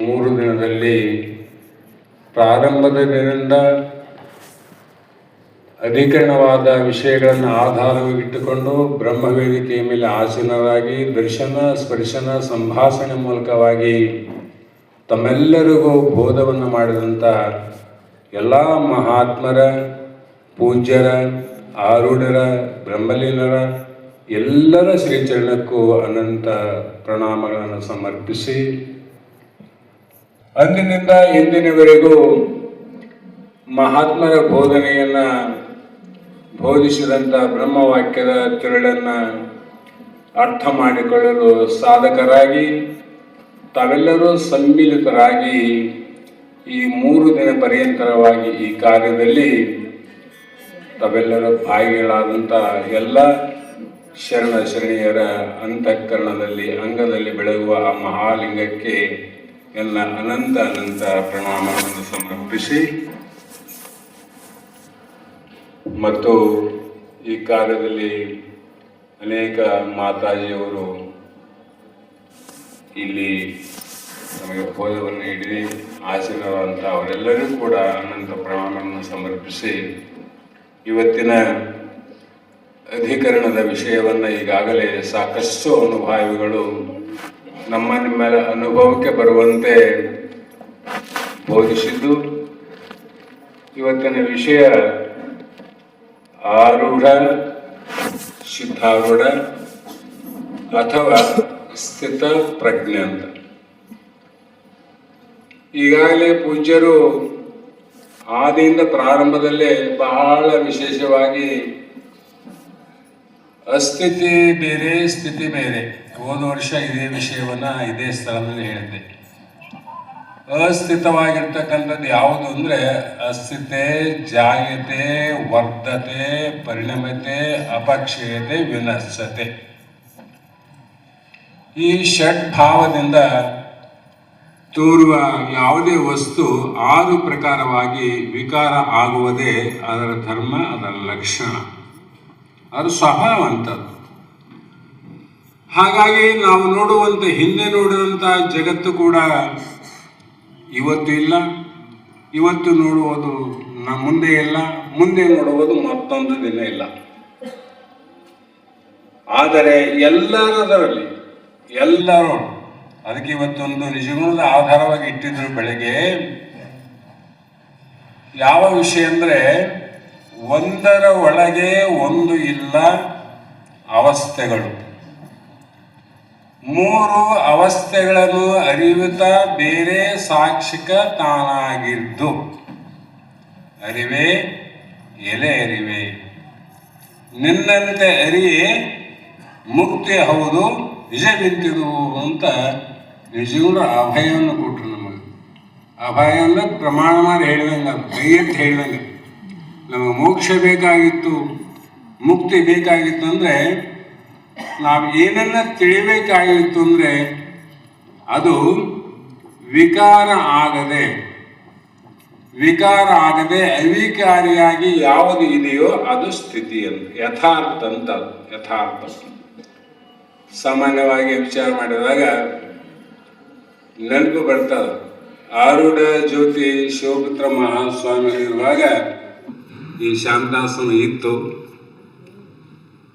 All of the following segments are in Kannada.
ಮೂರು ದಿನದಲ್ಲಿ ಪ್ರಾರಂಭದ ದಿನದಿಂದ ಅಧಿಕರಣವಾದ ವಿಷಯಗಳನ್ನು ಆಧಾರವಾಗಿಟ್ಟುಕೊಂಡು ಬ್ರಹ್ಮವೇದಿಕೆಯ ಮೇಲೆ ಆಸೀನರಾಗಿ ದರ್ಶನ, ಸ್ಪರ್ಶನ, ಸಂಭಾಷಣೆ ಮೂಲಕವಾಗಿ ತಮ್ಮೆಲ್ಲರಿಗೂ ಬೋಧವನ್ನು ಮಾಡಿದಂಥ ಎಲ್ಲ ಮಹಾತ್ಮರ, ಪೂಜ್ಯರ, ಆರೂಢರ, ಬ್ರಹ್ಮಲೀನರ ಎಲ್ಲರ ಶ್ರೀಚರಣಕ್ಕೂ ಅನಂತ ಪ್ರಣಾಮಗಳನ್ನು ಸಮರ್ಪಿಸಿ ಅಂದಿನಿಂದ ಇಂದಿನವರೆಗೂ ಮಹಾತ್ಮರ ಬೋಧನೆಯನ್ನು ಬೋಧಿಸಿದಂಥ ಬ್ರಹ್ಮವಾಕ್ಯದ ತಿರುಳನ್ನು ಅರ್ಥ ಮಾಡಿಕೊಳ್ಳಲು ಸಾಧಕರಾಗಿ, ತಾವೆಲ್ಲರೂ ಸಮ್ಮಿಲಿತರಾಗಿ ಈ ಮೂರು ದಿನ ಪರ್ಯಂತರವಾಗಿ ಈ ಕಾರ್ಯದಲ್ಲಿ ತಾವೆಲ್ಲರ ಭಾಗಿಗಳಾದಂಥ ಎಲ್ಲ ಶರಣ ಶರಣಿಯರ ಅಂತಃಕರಣದಲ್ಲಿ, ಅಂಗದಲ್ಲಿ ಬೆಳಗುವ ಆ ಮಹಾಲಿಂಗಕ್ಕೆ ಎಲ್ಲ ಅನಂತ ಅನಂತ ಪ್ರಣಾಮವನ್ನು ಸಮರ್ಪಿಸಿ. ಮತ್ತು ಈ ಕಾಲದಲ್ಲಿ ಅನೇಕ ಮಾತಾಜಿಯವರು ಇಲ್ಲಿ ನಮಗೆ ಬೋಧವನ್ನು ನೀಡಿ ಆಸೀನರಾದಂಥ ಅವರೆಲ್ಲರಿಗೂ ಕೂಡ ಅನಂತ ಪ್ರಣಾಮವನ್ನು ಸಮರ್ಪಿಸಿ. ಇವತ್ತಿನ ಅಧಿಕರಣದ ವಿಷಯವನ್ನು ಈಗಾಗಲೇ ಸಾಕಷ್ಟು ಅನುಭಾವಿಗಳು ನಮ್ಮ ನಿಮ್ಮೆಲ್ಲ ಅನುಭವಕ್ಕೆ ಬರುವಂತೆ ಬೋಧಿಸಿದ್ದು ಇವತ್ತಿನ ವಿಷಯ ಆರೂಢ, ಸಿದ್ಧಾರೂಢ ಅಥವಾ ಸ್ಥಿತ ಪ್ರಜ್ಞೆ ಅಂತ. ಈಗಾಗಲೇ ಪೂಜ್ಯರು ಆದಿಯಿಂದ ಪ್ರಾರಂಭದಲ್ಲೇ ಬಹಳ ವಿಶೇಷವಾಗಿ ಅಸ್ಥಿತಿ ಬೇರೆ, ಸ್ಥಿತಿ ಬೇರೆ. ಹೋದ ವರ್ಷ ಇದೇ ವಿಷಯವನ್ನ ಇದೇ ಸ್ಥಳದಲ್ಲಿ ಹೇಳಿದ್ದೆ. ಅಸ್ಥಿತವಾಗಿರ್ತಕ್ಕಂಥದ್ದು ಯಾವುದು ಅಂದರೆ ಅಸ್ಥಿತೆ, ಜಾಯತೆ, ವರ್ಧತೆ, ಪರಿಣಮತೆ, ಅಪಕ್ಷಯತೆ, ವಿನಶ್ಯತೆ. ಈ ಷಡ್ ಭಾವದಿಂದ ತೋರುವ ಯಾವುದೇ ವಸ್ತು ಆರು ಪ್ರಕಾರವಾಗಿ ವಿಕಾರ ಆಗುವುದೇ ಅದರ ಧರ್ಮ, ಅದರ ಲಕ್ಷಣ. ಅದು ಸ್ವಭಾವ ಅಂತದ್ದು ಹಾಗಾಗಿ ನಾವು ನೋಡುವಂಥ ಹಿಂದೆ ನೋಡುವಂಥ ಜಗತ್ತು ಕೂಡ ಇವತ್ತು ಇಲ್ಲ. ಇವತ್ತು ನೋಡುವುದು ನಮ್ಮ ಮುಂದೆ ಇಲ್ಲ. ಮುಂದೆ ನೋಡುವುದು ಮತ್ತೊಂದು ದಿನ ಇಲ್ಲ. ಆದರೆ ಎಲ್ಲರದರಲ್ಲಿ, ಎಲ್ಲರೂ ಅದಕ್ಕೆ ಇವತ್ತೊಂದು ನಿಜಗುಣದ ಆಧಾರವಾಗಿ ಇಟ್ಟಿದ್ರು ಬೆಳಗ್ಗೆ, ಯಾವ ವಿಷಯ ಅಂದರೆ ಒಂದರ ಒಳಗೆ ಒಂದು ಇಲ್ಲ ಅವಸ್ಥೆಗಳು. ಮೂರು ಅವಸ್ಥೆಗಳನ್ನು ಅರಿಯುತ್ತಾ ಬೇರೆ ಸಾಕ್ಷಿಕ ತಾನಾಗಿದ್ದು. ಅರಿವೆ, ಎಲೆ ಅರಿವೆ. ನಿನ್ನಂತೆ ಅರಿಯೇ, ಮುಕ್ತಿ ಹೌದು ನಿಜವಿಂತಿದು ಅಂತ ನಿಜಗುಣ ಅಭಯವನ್ನು ಕೊಟ್ಟರು ನಮಗೆ. ಅಭಯ ಅಂದ್ರೆ ಪ್ರಮಾಣ ಮಾಡಿ ಹೇಳಿದಂಗೆ ಕೈ ಅಂತ ಹೇಳಿದಂಗೆ ನಮಗೆ ಮೋಕ್ಷ ಬೇಕಾಗಿತ್ತು, ಮುಕ್ತಿ ಬೇಕಾಗಿತ್ತು ಅಂದರೆ ನಾವು ಏನನ್ನ ತಿಳಿಬೇಕಾಗಿತ್ತು ಅಂದರೆ ಅದು ವಿಕಾರ ಆಗದೆ ವಿಕಾರ ಆಗದೆ ಅವಿಕಾರಿಯಾಗಿ ಯಾವುದು ಇದೆಯೋ ಅದು ಸ್ಥಿತಿ ಅಂತ, ಯಥಾರ್ಥ ಅಂತ, ಯಥಾರ್ಥ. ಸಾಮಾನ್ಯವಾಗಿ ವಿಚಾರ ಮಾಡಿದಾಗ ನೆನಪು ಬರ್ತದೆ ಆರುಢ ಜ್ಯೋತಿ ಶಿವಪುತ್ರ ಮಹಾಸ್ವಾಮಿಗಳಿರುವಾಗ ಈ ಶಾಂತಾಸನ ಇತ್ತು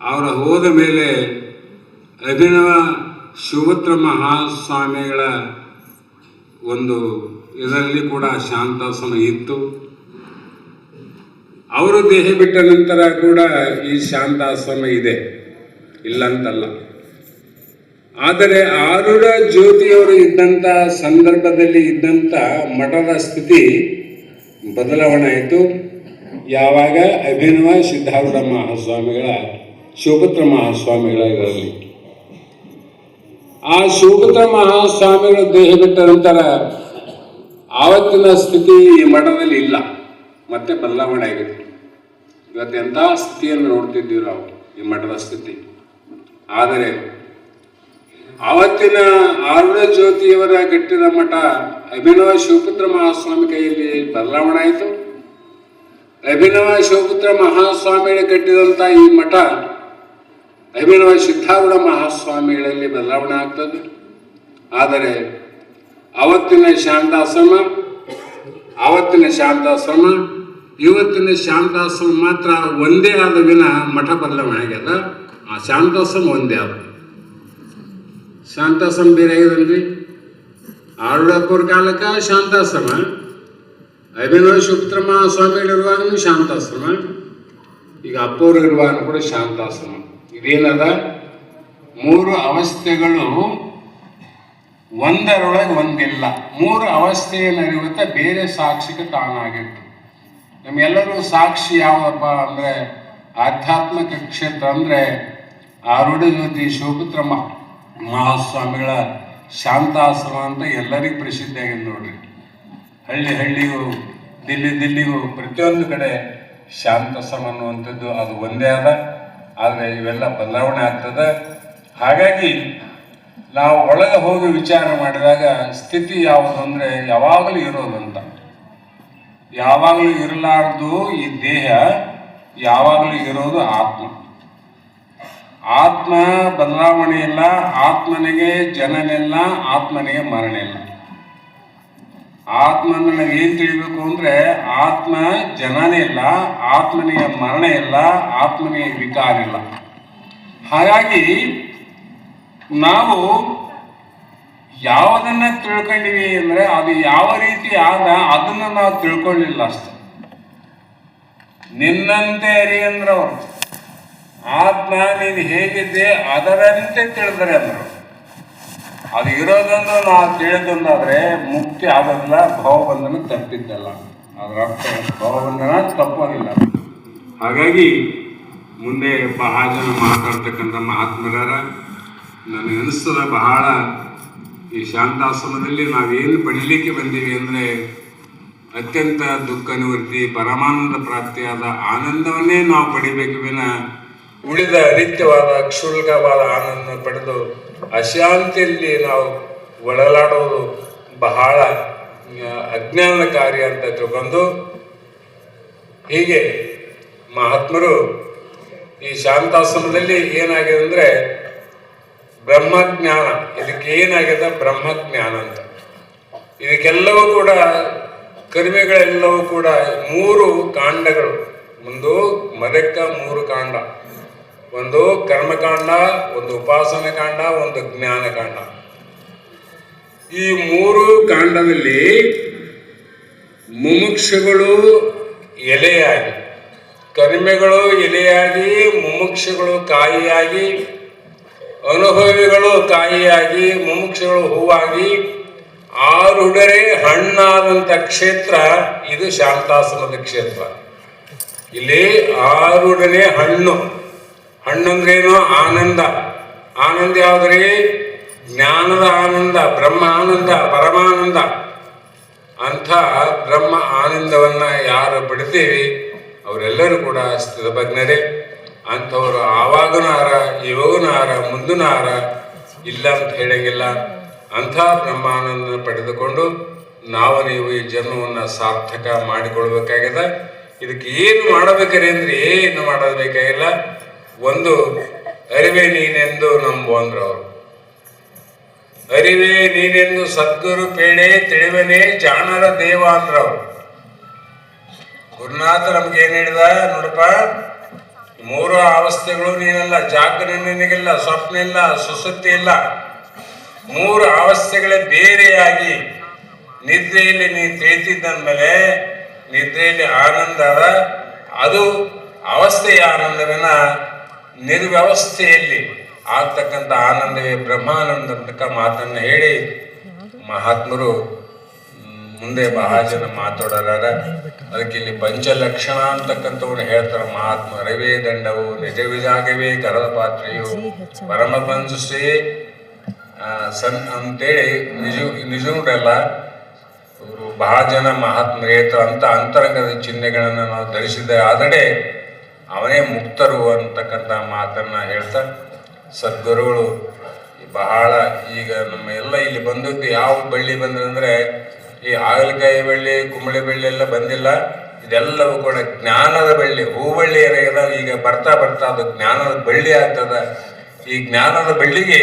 ಅವರ ಹೋದ ಮೇಲೆ ಅಭಿನವ ಶಿವತ್ರ ಮಹಾಸ್ವಾಮಿಗಳ ಒಂದು ಇದರಲ್ಲಿ ಕೂಡ ಶಾಂತಾಸನ ಇತ್ತು ಅವರು ದೇಹ ಬಿಟ್ಟ ನಂತರ ಕೂಡ ಈ ಶಾಂತಾಸನ ಇದೆ. ಇಲ್ಲಂತಲ್ಲ. ಆದರೆ ಆರುರ ಜ್ಯೋತಿಯವರು ಇದ್ದಂಥ ಸಂದರ್ಭದಲ್ಲಿ ಇದ್ದಂಥ ಮಠದ ಸ್ಥಿತಿ ಬದಲಾವಣೆ ಆಯಿತು. ಯಾವಾಗ ಅಭಿನವ ಸಿದ್ಧಾರೂಢ ಮಹಾಸ್ವಾಮಿಗಳ, ಶಿವಪುತ್ರ ಮಹಾಸ್ವಾಮಿಗಳ ಇದರಲ್ಲಿ. ಆ ಶಿವಪುತ್ರ ಮಹಾಸ್ವಾಮಿಗಳು ದೇಹ ಬಿಟ್ಟ ನಂತರ ಆವತ್ತಿನ ಸ್ಥಿತಿ ಈ ಮಠದಲ್ಲಿ ಇಲ್ಲ. ಮತ್ತೆ ಬದಲಾವಣೆ ಆಗಿದೆ. ಇವತ್ತು ಎಂಥ ಸ್ಥಿತಿಯನ್ನು ನೋಡ್ತಿದ್ದೀವಿ ನಾವು ಈ ಮಠದ ಸ್ಥಿತಿ. ಆದರೆ ಆವತ್ತಿನ ಆರುಣ ಜ್ಯೋತಿಯವರ ಕಟ್ಟಿದ ಮಠ ಅಭಿನವ ಶಿವಪುತ್ರ ಮಹಾಸ್ವಾಮಿ ಕೈಯಲ್ಲಿ ಬದಲಾವಣೆ ಆಯಿತು. ಅಭಿನವ ಶಿವಪುತ್ರ ಮಹಾಸ್ವಾಮಿಗಳು ಕಟ್ಟಿದಂಥ ಈ ಮಠ ಅಭಿನವ ಸಿದ್ಧಾರೂಢ ಮಹಾಸ್ವಾಮಿಗಳಲ್ಲಿ ಬದಲಾವಣೆ ಆಗ್ತದೆ. ಆದರೆ ಅವತ್ತಿನ ಶಾಂತಾಶ್ರಮ ಅವತ್ತಿನ ಶಾಂತಾಶ್ರಮ, ಇವತ್ತಿನ ಶಾಂತಾಶ್ರಮ ಮಾತ್ರ ಒಂದೇ ಆದ ವಿನ ಮಠ ಬದಲಾವಣೆ ಆಗ್ಯದ. ಆ ಶಾಂತಾಶ್ರಮ ಒಂದೇ ಆದ. ಶಾಂತಾಶ್ರಮ ಬೇರೆ ಆಗ್ಯದಲ್ರಿ ಆರುಳಪ್ಪವ್ರ ಕಾಲಕ್ಕ ಶಾಂತಾಶ್ರಮ. ಅಭಿನವ ಸುಪುತ್ರಮ್ಮ ಸ್ವಾಮಿಗಳಿರುವಾಗಲೂ ಶಾಂತಾಶ್ರಮ. ಈಗ ಇರುವಾಗ ಕೂಡ ಶಾಂತಾಶ್ರಮ. ಇದೇನದ? ಮೂರು ಅವಸ್ಥೆಗಳು ಒಂದರೊಳಗೆ ಒಂದಿಲ್ಲ. ಮೂರು ಅವಸ್ಥೆಯಲ್ಲಿರುವಂಥ ಬೇರೆ ಸಾಕ್ಷಿಗೆ ತಾನಾಗಿತ್ತು. ನಮ್ಮೆಲ್ಲರೂ ಸಾಕ್ಷಿ ಯಾವಪ್ಪ ಅಂದರೆ ಆಧ್ಯಾತ್ಮಿಕ ಕ್ಷೇತ್ರ ಅಂದರೆ ಆರುಡ ಜ್ಯೋತಿ ಶಿವಪುತ್ರ ಮ- ಮಹಾಸ್ವಾಮಿಗಳ ಶಾಂತಾಶ್ರಮ ಅಂತ ಎಲ್ಲರಿಗೂ ಪ್ರಸಿದ್ಧ ಆಗಿದೆ ನೋಡ್ರಿ. ಹಳ್ಳಿ ಹಳ್ಳಿಗೂ, ದಿಲ್ಲಿ ದಿಲ್ಲಿಗೂ ಪ್ರತಿಯೊಂದು ಕಡೆ ಶಾಂತ ಸಮ ಅನ್ನುವಂಥದ್ದು ಅದು ಒಂದೇ ಅದ. ಆದರೆ ಇವೆಲ್ಲ ಬದಲಾವಣೆ ಆಗ್ತದೆ. ಹಾಗಾಗಿ ನಾವು ಒಳಗೆ ಹೋಗಿ ವಿಚಾರ ಮಾಡಿದಾಗ ಸ್ಥಿತಿ ಯಾವುದು ಅಂದರೆ ಯಾವಾಗಲೂ ಇರೋದಂತ ಯಾವಾಗಲೂ ಇರಲಾರ್ದು ಈ ದೇಹ, ಯಾವಾಗಲೂ ಇರೋದು ಆತ್ಮ. ಆತ್ಮ ಬದಲಾವಣೆ ಇಲ್ಲ, ಆತ್ಮನಿಗೆ ಜನನಿಲ್ಲ, ಆತ್ಮನಿಗೆ ಮರಣ ಇಲ್ಲ. ಆತ್ಮ ಅಂದ್ರೆ ಏನು ತಿಳಿಬೇಕು ಅಂದ್ರೆ ಆತ್ಮ ಜನನೇ ಇಲ್ಲ, ಆತ್ಮನಿಗೆ ಮರಣ ಇಲ್ಲ, ಆತ್ಮನಿಗೆ ವಿಕಾರ ಇಲ್ಲ. ಹಾಗಾಗಿ ನಾವು ಯಾವುದನ್ನ ತಿಳ್ಕೊಂಡಿವಿ ಅಂದ್ರೆ ಅದು ಯಾವ ರೀತಿ ಆದ ಅದನ್ನ ನಾವು ತಿಳ್ಕೊಳ್ಳಿಲ್ಲ ಅಷ್ಟೆ. ನಿನ್ನಂತೆ ಅರಿ ಅಂದ್ರು ಅವ್ರು ಆತ್ಮ ನೀನು ಹೇಗಿದ್ದೆ ಅದರಂತೆ ತಿಳಿದರೆ ಅಂದ್ರು. ಅದು ಇರೋದನ್ನು ನಾವು ತಿಳಿದೊಂದಾದ್ರೆ ಮುಕ್ತಿ ಆಗೋದಿಲ್ಲ ಭಾವಬಂಧನ ತಪ್ಪಿದ್ದಲ್ಲ. ಅದರ ಅರ್ಥ ಭಾವಬಂಧನ ತಪ್ಪೋದಿಲ್ಲ ಹಾಗಾಗಿ ಮುಂದೆ ಬಹಳ ಜನ ಮಾತಾಡ್ತಕ್ಕಂಥ ಮಹಾತ್ಮರಾರ ನನಗೆ ಅನಿಸ್ತದ ಬಹಳ ಈ ಶಾಂತಾಶ್ರಮದಲ್ಲಿ ನಾವೇನು ಪಡೀಲಿಕ್ಕೆ ಬಂದೀವಿ ಅಂದರೆ ಅತ್ಯಂತ ದುಃಖ ನಿವೃತ್ತಿ ಪರಮಾನಂದ ಪ್ರಾಪ್ತಿಯಾದ ಆನಂದವನ್ನೇ ನಾವು ಪಡಿಬೇಕು ವಿನ ಉಳಿದ ಅರಿತ್ಯವಾದ ಕ್ಷುಲ್ಕವಾದ ಆನಂದ ಪಡೆದು ಅಶಾಂತಿಯಲ್ಲಿ ನಾವು ಒಳಲಾಡೋದು ಬಹಳ ಅಜ್ಞಾನಕಾರಿ ಅಂತ ತಿಳ್ಕೊಂಡು, ಹೀಗೆ ಮಹಾತ್ಮರು ಈ ಶಾಂತಾಶ್ರಮದಲ್ಲಿ ಏನಾಗಿದೆ ಅಂದರೆ ಬ್ರಹ್ಮಜ್ಞಾನ, ಇದಕ್ಕೆ ಏನಾಗಿದೆ ಬ್ರಹ್ಮಜ್ಞಾನ ಅಂತ. ಇದಕ್ಕೆಲ್ಲವೂ ಕೂಡ ಕರಿಮೆಗಳೆಲ್ಲವೂ ಕೂಡ ಮೂರು ಕಾಂಡಗಳು. ಒಂದು ಮರಕ್ಕ ಮೂರು ಕಾಂಡ. ಒಂದು ಕರ್ಮಕಾಂಡ, ಒಂದು ಉಪಾಸನೆ ಕಾಂಡ, ಒಂದು ಜ್ಞಾನಕಾಂಡ ಈ ಮೂರು ಕಾಂಡದಲ್ಲಿ ಮುಮುಕ್ಷಗಳು ಎಲೆಯಾಗಿ, ಕರ್ಮೆಗಳು ಎಲೆಯಾಗಿ, ಮುಮುಕ್ಷಗಳು ಕಾಯಿಯಾಗಿ, ಅನುಭವಿಗಳು ಕಾಯಿಯಾಗಿ, ಮುಮುಕ್ಷಗಳು ಹೂವಾಗಿ, ಆರುಡರೆ ಹಣ್ಣಾದಂಥ ಕ್ಷೇತ್ರ ಇದು ಶಾಂತಾಸನದ ಕ್ಷೇತ್ರ. ಇಲ್ಲಿ ಆರುಡನೆ ಹಣ್ಣು. ಹಣ್ಣಂದ್ರೇನು ಆನಂದ. ಆನಂದ ಯಾವುದ್ರಿ? ಜ್ಞಾನದ ಆನಂದ, ಬ್ರಹ್ಮ ಆನಂದ, ಪರಮಾನಂದ. ಅಂಥ ಬ್ರಹ್ಮ ಆನಂದವನ್ನ ಯಾರು ಪಡಿತೀವಿ ಅವರೆಲ್ಲರೂ ಕೂಡ ಸ್ಥಿತಭಗ್ನರೇ ಅಂಥವ್ರು ಆವಾಗನೂ ಇವಾಗನಾರ ಇವಾಗನೂ ಹಾರ ಇಲ್ಲ ಅಂತ ಹೇಳಂಗಿಲ್ಲ. ಅಂಥ ಬ್ರಹ್ಮಾನಂದ ಪಡೆದುಕೊಂಡು ನಾವು ನೀವು ಈ ಜನ್ಮವನ್ನು ಸಾರ್ಥಕ ಮಾಡಿಕೊಳ್ಬೇಕಾಗಿದೆ. ಇದಕ್ಕೆ ಏನು ಮಾಡಬೇಕಾರೆ ಅಂದರೆ ಏನು ಮಾಡಬೇಕಾಗಿಲ್ಲ? ಒಂದು ಅರಿವೆ ನೀನೆಂದು ನಂಬು ಅಂದ್ರು ಅವರು. ಅರಿವೆ ನೀನೆಂದು ಸದ್ಗುರು ಪೇಡೆ ತಿಳಿವನೇ ಜಾಣರ ದೇವ ಅಂದ್ರವ್ರು ಗುರುನಾಥ ನಮ್ಗೆ ಏನ್ ಹೇಳಿದ, ನೋಡಪ್ಪ, ಮೂರು ಅವಸ್ಥೆಗಳು ನೀನಲ್ಲ ಜಾಗರಣ ನಿನಗಿಲ್ಲ, ಸ್ವಪ್ನ ಇಲ್ಲ ಸುಸುತ್ತಿ ಇಲ್ಲ. ಮೂರು ಅವಸ್ಥೆಗಳೇ ಬೇರೆಯಾಗಿ ನಿದ್ರೆಯಲ್ಲಿ ನೀ ತಿಳಿತಿದ್ದಂದ್ಮೇಲೆ ನಿದ್ರೆಯಲ್ಲಿ ಆನಂದ ಅದ. ಅವಸ್ಥೆಯ ಆನಂದವಿನ ನಿರ್ವ್ಯವಸ್ಥೆಯಲ್ಲಿ ಆಗ್ತಕ್ಕಂಥ ಆನಂದವೇ ಬ್ರಹ್ಮಾನಂದ ಮಾತನ್ನ ಹೇಳಿ ಮಹಾತ್ಮರು ಮುಂದೆ ಬಹಳ ಜನ ಮಾತಾಡೋರಾರ. ಅದಕ್ಕೆ ಇಲ್ಲಿ ಪಂಚಲಕ್ಷಣ ಅಂತಕ್ಕಂಥವ್ರು ಹೇಳ್ತಾರೆ. ಮಹಾತ್ಮ ರವೇ ದಂಡವು, ನಿಜವಿಜಾಗವೇ ಕರದ ಪಾತ್ರೆಯು, ಪರಮ ಪಂಚಶ್ರೀ ಸನ್ ಅಂತೇಳಿ ನಿಜ ನಿಜೂರಲ್ಲ ಅವರು ಬಹಳ ಜನ ಮಹಾತ್ಮರು ಹೇಳ್ತಾರೆ. ಅಂತ ಅಂತರಂಗದ ಚಿಹ್ನೆಗಳನ್ನು ನಾವು ಧರಿಸಿದ ಆದರೆ ಅವನೇ ಮುಕ್ತರು ಅಂತಕ್ಕಂಥ ಮಾತನ್ನು ಹೇಳ್ತಾ, ಸದ್ಗುರುಗಳು, ಬಹಳ ಈಗ ನಮ್ಮ ಎಲ್ಲ ಇಲ್ಲಿ ಬಂದದ್ದು ಯಾವ ಬಳ್ಳಿ ಬಂದ್ರೆ ಈ ಹಾಗಲಕಾಯಿ ಬಳ್ಳಿ, ಕುಂಬಳಿ ಬಳ್ಳಿ ಎಲ್ಲ ಬಂದಿಲ್ಲ. ಇದೆಲ್ಲವೂ ಕೂಡ ಜ್ಞಾನದ ಬಳ್ಳಿ. ಹೂಬಳ್ಳಿ ಏನಾಗಿದೆ ಈಗ ಬರ್ತಾ ಬರ್ತಾ ಅದು ಜ್ಞಾನದ ಬಳ್ಳಿ ಆಗ್ತದ. ಈ ಜ್ಞಾನದ ಬಳ್ಳಿಗೆ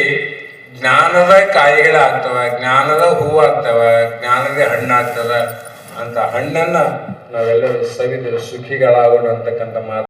ಜ್ಞಾನದ ಕಾಯಿಗಳಾಗ್ತವ, ಜ್ಞಾನದ ಹೂವಾಗ್ತವ, ಜ್ಞಾನದ ಹಣ್ಣಾಗ್ತದ ಅಂತ ಹಣ್ಣನ್ನ ನಾವೆಲ್ಲರೂ ಸವಿದು ಸುಖಿಗಳಾಗೋಣ ಅಂತಕ್ಕಂಥ ಮಾತು.